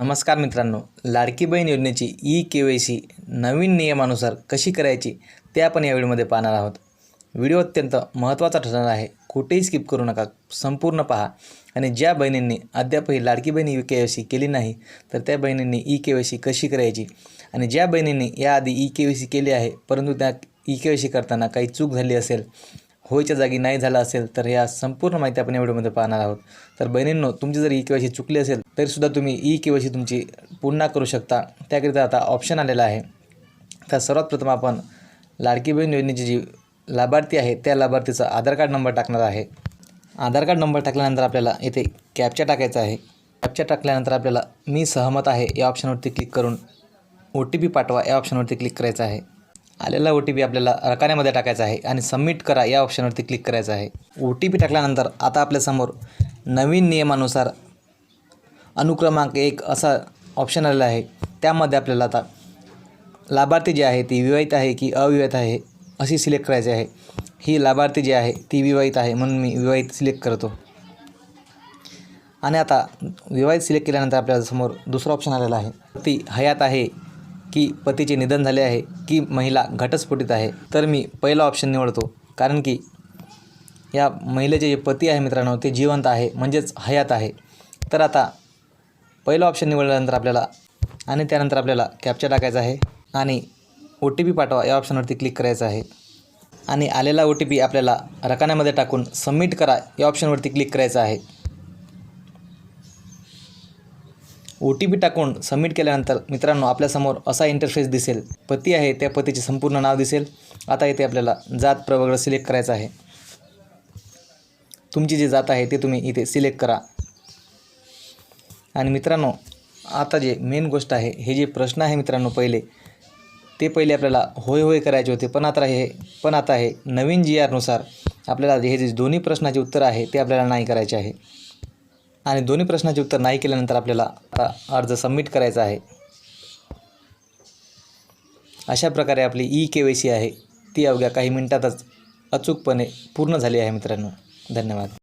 नमस्कार मित्रांनो लाडकी बहीण योजनेची ई के वाय सी नवीन नियमानुसार कशी करायची ते आपण या व्हिडिओमध्ये पाहणार आहोत. व्हिडिओ अत्यंत महत्त्वाचा ठरणार आहे. कुठेही स्किप करू नका संपूर्ण पहा. आणि ज्या बहिणींनी अद्यापही Ladki Bahin E K Y C केली नाही तर त्या बहिणींनी ई के वाय सी कशी करायची? आणि ज्या बहिणींनी याआधी ई के वाय सी केली आहे परंतु त्या ई के वाय सी करताना काही चूक झाली असेल होयच्या जागी नाही झालं असेल तर या संपूर्ण माहिती आपण या व्हिडिओमध्ये पाहणार आहोत. तर बहिणींनो तुमची जर ई के वाय सी चुकली असेल तरीसुद्धा तुम्ही ई के वाय सी तुमची पुन्हा करू शकता. त्याकरिता आता ऑप्शन आलेला आहे. तर सर्वात प्रथम आपण लाडकी बहीण योजनेची जी लाभार्थी आहे त्या लाभार्थीचा आधार कार्ड नंबर टाकणार आहे. आधार कार्ड नंबर टाकल्यानंतर आपल्याला इथे कॅपचा टाकायचा आहे. कॅपचा टाकल्यानंतर आपल्याला मी सहमत आहे या ऑप्शनवरती क्लिक करून ओ टी पी पाठवा या ऑप्शनवरती क्लिक करायचं आहे. आलेला ओ टी पी आपल्याला रकान्यामध्ये टाकायचा आहे आणि सबमिट करा या ऑप्शनवरती क्लिक करायचं आहे. ओ टी पी टाकल्यानंतर आता आपल्यासमोर नवीन नियमानुसार अनुक्रमांक एक असा ऑप्शन आलेला आहे. त्यामध्ये आपल्याला आता लाभार्थी जी आहे ती विवाहित आहे की अविवाहित आहे अशी सिलेक्ट करायची आहे. ही लाभार्थी जी आहे ती विवाहित आहे म्हणून मी विवाहित सिलेक्ट करतो. आणि आता विवाहित सिलेक्ट केल्यानंतर आपल्याला समोर दुसरा ऑप्शन आलेला आहे. ती हयात आहे. की पतीचे निधन झाले आहे की महिला घटस्फोटित आहे तर मी पहिला ऑप्शन निवडतो. कारण की या महिलेचे जे पती आहे मित्रांनो ते जिवंत आहे म्हणजेच हयात आहे. तर आता पहिलं ऑप्शन निवडल्यानंतर आपल्याला आणि त्यानंतर आपल्याला कॅप्चा टाकायचा आहे आणि ओ टी पी पाठवा या ऑप्शनवरती क्लिक करायचं आहे. आणि आलेला ओ टी पी आपल्याला रकान्यामध्ये टाकून सबमिट करा या ऑप्शनवरती क्लिक करायचं आहे. ओ टी पी टाकून सबमिट केल्यानंतर मित्रांनो आपल्यासमोर असा इंटरफेस दिसेल. पती आहे त्या पतीचे संपूर्ण नाव दिसेल. आता इथे आपल्याला जात प्रवर्ग सिलेक्ट करायचा आहे. तुमची जी जात आहे ते तुम्ही इथे सिलेक्ट करा. आणि मित्रांनो आता जे मेन गोष्ट आहे हे जे प्रश्न आहे मित्रांनो पहिले ते पहिले आपल्याला होय होय करायचे होते. पण आता हे पण आता हे नवीन जी आरनुसार आपल्याला हे जे दोन्ही प्रश्नाचे उत्तर आहे ते आपल्याला नाही करायचे आहे. आणि दोन्ही प्रश्नाचे उत्तर नाही केल्यानंतर आपल्याला आता अर्ज सबमिट करायचा आहे. अशा प्रकारे आपली ई के वाय सी आहे. ती अवघ्या काही मिनिटातच अचूकपणे पूर्ण झाली आहे मित्रांनो. धन्यवाद.